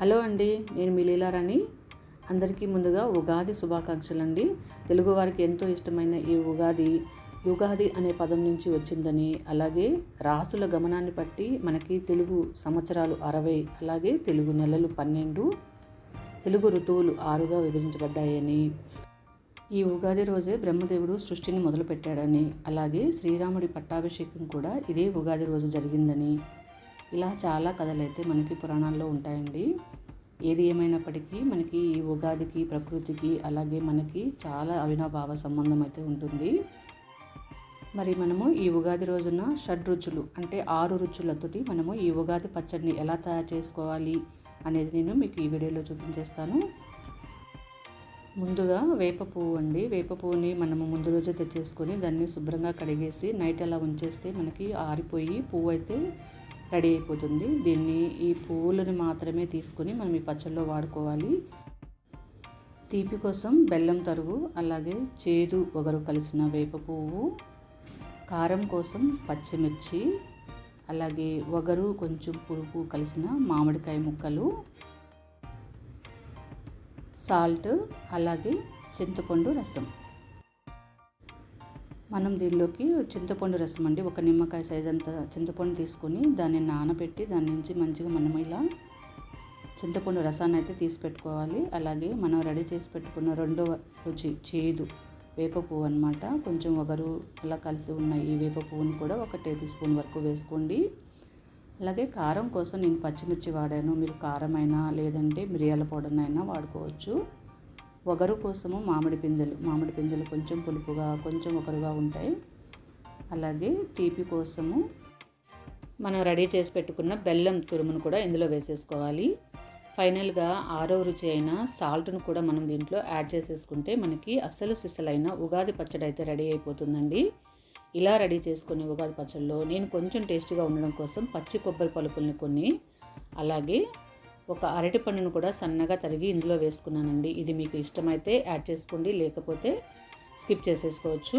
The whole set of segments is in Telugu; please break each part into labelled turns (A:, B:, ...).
A: హలో అండి నేను మిలీలారని అందరికీ ముందుగా ఉగాది శుభాకాంక్షలు అండి తెలుగువారికి ఎంతో ఇష్టమైన ఈ ఉగాది యుగాది అనే పదం నుంచి వచ్చిందని అలాగే రాసుల గమనాన్ని బట్టి మనకి తెలుగు సంవత్సరాలు అరవై అలాగే తెలుగు నెలలు పన్నెండు తెలుగు ఋతువులు ఆరుగా విభజించబడ్డాయని. ఈ ఉగాది రోజే బ్రహ్మదేవుడు సృష్టిని మొదలుపెట్టాడని అలాగే శ్రీరాముడి పట్టాభిషేకం కూడా ఇదే ఉగాది రోజు జరిగిందని. ఇలా చాలా కథలైతే మనకి పురాణాల్లో ఉంటాయండి. ఏది ఏమైనప్పటికీ మనకి ఈ ఉగాదికి ప్రకృతికి అలాగే మనకి చాలా అవినాభావ సంబంధం అయితే ఉంటుంది. మరి మనము ఈ ఉగాది రోజున షడ్ రుచులు అంటే ఆరు రుచులతోటి మనము ఈ ఉగాది పచ్చడిని ఎలా తయారు చేసుకోవాలి అనేది నేను మీకు ఈ వీడియోలో చూపించేస్తాను. ముందుగా వేప పువ్వు అండి. వేప పువ్వుని మనము ముందు రోజే తెచ్చేసుకొని దాన్ని శుభ్రంగా కడిగేసి నైట్ అలా ఉంచేస్తే మనకి ఆరిపోయి పువ్వు అయితే రెడీ అయిపోతుంది. దీన్ని ఈ పువ్వులను మాత్రమే తీసుకొని మనం ఈ పచ్చళ్ళలో వాడుకోవాలి. తీపి కోసం బెల్లం తరుగు అలాగే చేదు ఒగరు కలిసిన వేప పువ్వు కారం కోసం పచ్చిమిర్చి అలాగే ఒగరు కొంచెం పులుపు కలిసిన మామిడికాయ ముక్కలు సాల్ట్ అలాగే చింతపండు రసం. మనం దీనిలోకి చింతపండు రసం అండి. ఒక నిమ్మకాయ సైజ్ అంత చింతపండు తీసుకొని దాన్ని నానబెట్టి దాని నుంచి మంచిగా మనం ఇలా చింతపండు రసాన్ని అయితే తీసి పెట్టుకోవాలి. అలాగే మనం రెడీ చేసి పెట్టుకున్న రెండవ రుచి చేదు వేప పువ్వు అనమాట కొంచెం ఒగరు అలా కలిసి ఉన్న ఈ వేప పువ్వుని కూడా ఒక టేబుల్ స్పూన్ వరకు వేసుకోండి. అలాగే కారం కోసం నేను పచ్చిమిర్చి వాడాను. మీరు కారమైనా లేదంటే మిరియాల పౌడర్నైనా వాడుకోవచ్చు. ఒగరు కోసము మామిడి పిందెలు మామిడి పిందెలు కొంచెం పులుపుగా కొంచెం ఒకరుగా ఉంటాయి. అలాగే తీపి కోసము మనం రెడీ చేసి పెట్టుకున్న బెల్లం తురుమును కూడా ఇందులో వేసేసుకోవాలి. ఫైనల్గా ఆరో రుచి అయిన సాల్ట్ను కూడా మనం దీంట్లో యాడ్ చేసేసుకుంటే మనకి అస్సలు సిస్సలైన ఉగాది పచ్చడి అయితే రెడీ అయిపోతుందండి. ఇలా రెడీ చేసుకునే ఉగాది పచ్చడిలో నేను కొంచెం టేస్టీగా ఉండడం కోసం పచ్చి కొబ్బరి పలుపుల్ని కొన్ని అలాగే ఒక అరటి పండును కూడా సన్నగా తరిగి ఇందులో వేసుకున్నానండి. ఇది మీకు ఇష్టమైతే యాడ్ చేసుకోండి లేకపోతే స్కిప్ చేసేసుకోవచ్చు.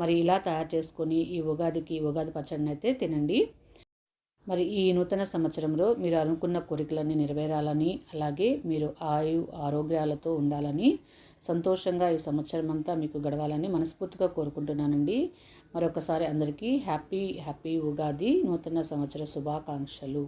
A: మరి ఇలా తయారు చేసుకొని ఈ ఉగాదికి ఉగాది పచ్చడిని అయితే తినండి. మరి ఈ నూతన సంవత్సరంలో మీరు అనుకున్న కోరికలన్నీ నెరవేరాలని అలాగే మీరు ఆయు ఆరోగ్యాలతో ఉండాలని సంతోషంగా ఈ సంవత్సరం అంతా మీకు గడవాలని మనస్ఫూర్తిగా కోరుకుంటున్నానండి. మరొకసారి అందరికీ హ్యాపీ హ్యాపీ ఉగాది నూతన సంవత్సర శుభాకాంక్షలు.